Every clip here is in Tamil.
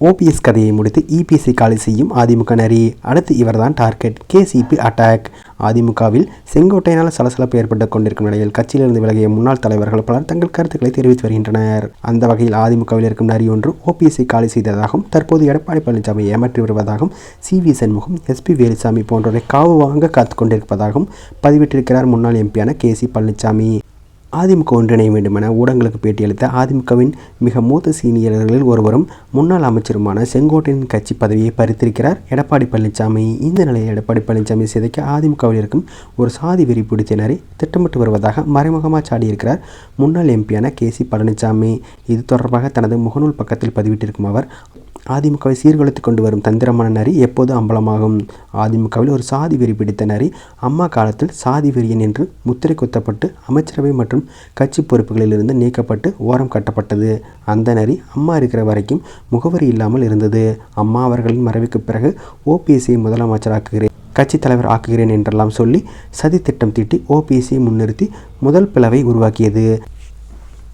ஓபிஎஸ் கதையை முடித்து இபிஎஸ்சி காலி செய்யும் அதிமுக நரி அடுத்து இவர்தான் டார்கெட் கேசிபி அட்டாக் அதிமுகவில் செங்கோட்டையினால் சலசலப்பு ஏற்பட்டு கொண்டிருக்கும் நிலையில் கட்சியிலிருந்து விலகிய முன்னாள் தலைவர்கள் பலர் தங்கள் கருத்துக்களை தெரிவித்து வருகின்றனர். அந்த வகையில் அதிமுகவில் இருக்கும் நரி ஒன்று ஓபிஎஸ்சி காலி செய்ததாகவும் தற்போது எடப்பாடி பழனிசாமி ஏமாற்றி வருவதாகவும் C V Shanmugam SP Velusamy போன்றோரை காவு வாங்க காத்துக் கொண்டிருப்பதாகவும் பதிவிட்டிருக்கிறார் முன்னாள் எம்பியான கே சி பழனிசாமி. அதிமுக ஒன்றிணைய வேண்டுமென ஊடகங்களுக்கு பேட்டியளித்த அதிமுகவின் மிக மூத்த சீனியர்களில் ஒருவரும் முன்னாள் அமைச்சருமான செங்கோட்டையின் கட்சி பதவியை பறித்திருக்கிறார். எடப்பாடி பழனிசாமி இந்த நிலையில் எடப்பாடி பழனிசாமி சிதைக்க அதிமுகவில் இருக்கும் ஒரு சாதி வெறி பிடித்தினரை திட்டமிட்டு வருவதாக மறைமுகமாக சாடியிருக்கிறார் முன்னாள் எம்பியான கே சி பழனிசாமி இது தொடர்பாக தனது முகநூல் பக்கத்தில் பதிவிட்டிருக்கும் அவர் அதிமுகவை சீர்குலைத்து கொண்டு வரும் தந்திரமான நரி எப்போது அம்பலமாகும்? அதிமுகவில் ஒரு சாதி வெறி பிடித்த நரி அம்மா காலத்தில் சாதி வெறியன் என்று முத்திரை குத்தப்பட்டு அமைச்சரவை மற்றும் கட்சி பொறுப்புகளிலிருந்து நீக்கப்பட்டு ஓரம் கட்டப்பட்டது. அந்த நரி அம்மா இருக்கிற வரைக்கும் முகவரி இல்லாமல் இருந்தது. அம்மா அவர்களின் மறைவுக்கு பிறகு ஓபிஎஸ்ஐ முதலமைச்சராக்குகிறேன் கட்சி தலைவர் ஆக்குகிறேன் என்றெல்லாம் சொல்லி சதி திட்டம் தீட்டி ஓபிஎஸ்ஐ முன்னிறுத்தி முதல் பிளவை உருவாக்கியது.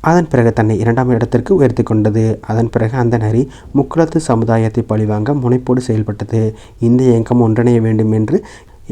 அதன் பிறகு தன்னை இரண்டாம் இடத்திற்கு உயர்த்தி கொண்டது. அதன் பிறகு அந்த நரி முக்குளத்து சமுதாயத்தை பழிவாங்க முனைப்போடு செயல்பட்டது. இந்த இயக்கம் ஒன்றிணைய வேண்டும் என்று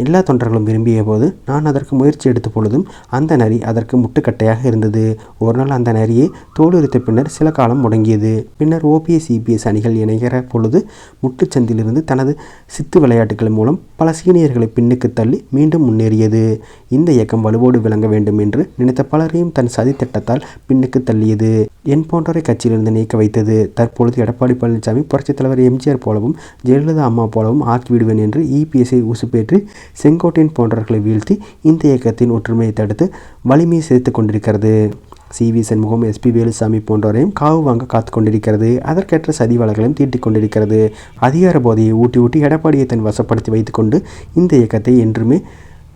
எல்லா தொண்டர்களும் விரும்பிய போது நான் அதற்கு முயற்சி எடுத்த பொழுதும் அந்த நரி அதற்கு முட்டுக்கட்டையாக இருந்தது. ஒரு நாள் அந்த நரியை தோலுரித்த பின்னர் சில காலம் முடங்கியது. பின்னர் ஓபிஎஸ் சிபிஎஸ் அணிகள் இணைகிற பொழுது முட்டுச்சந்திலிருந்து தனது சித்து விளையாட்டுகள் மூலம் பல சீனியர்களை பின்னுக்கு தள்ளி மீண்டும் முன்னேறியது. இந்த இயக்கம் வலுவோடு விளங்க வேண்டும் என்று நினைத்த பலரையும் தன் சதி திட்டத்தால் பின்னுக்கு தள்ளியது. என் போன்றவரை கட்சியிலிருந்து நீக்க வைத்தது. தற்பொழுது எடப்பாடி பழனிசாமி புரட்சித் தலைவர் எம்ஜிஆர் போலவும் ஜெயலலிதா அம்மா போலவும் ஆக்கிவிடுவேன் என்று இபிஎஸ்ஐ உசுப்பேற்றி செங்கோட்டையன் போன்றவர்களை வீழ்த்தி இந்த இயக்கத்தின் ஒற்றுமையை தடுத்து வலிமையை சேர்த்து கொண்டிருக்கிறது. C. V. Shanmugam SP Velusamy போன்றவரையும் காவு வாங்க காத்து கொண்டிருக்கிறது. அதற்கேற்ற சதி வலைகளையும் தீட்டிக் கொண்டிருக்கிறது. அதிகார போதையை ஊட்டி ஊட்டி எடப்பாடியை தன் வசப்படுத்தி வைத்துக்கொண்டு இந்த இயக்கத்தை என்றுமே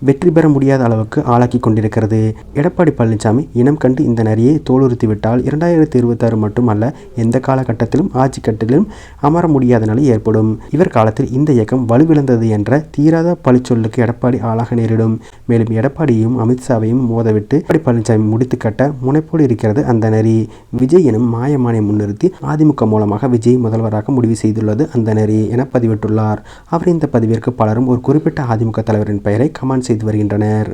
வெற்றி பெற முடியாத அளவுக்கு ஆளாக்கி கொண்டிருக்கிறது. எடப்பாடி பழனிசாமி இனம் கண்டு இந்த நரியை தோலுறுத்தி விட்டால் இரண்டாயிரத்தி இருபத்தாறு மட்டுமல்ல எந்த காலகட்டத்திலும் ஆட்சி கட்டத்திலும் அமர முடியாத நிலை ஏற்படும். இவர் காலத்தில் இந்த இயக்கம் வலுவிழந்தது என்ற தீராத பழிச்சொல்லுக்கு எடப்பாடி ஆளாக நேரிடும். மேலும் எடப்பாடியையும் அமித்ஷாவையும் மோதவிட்டு எடப்பாடி பழனிசாமி முடித்து கட்ட முனைப்போடு இருக்கிறது அந்த நரி. விஜய் எனும் மாயமானை முன்னிறுத்தி அதிமுக மூலமாக விஜய் முதல்வராக முடிவு செய்துள்ளது அந்த நரி என பதிவிட்டுள்ளார். அவர் இந்த பதிவிற்கு பலரும் ஒரு குறிப்பிட்ட அதிமுக தலைவரின் பெயரை கமெண்ட் செய்து வருகின்றனர்.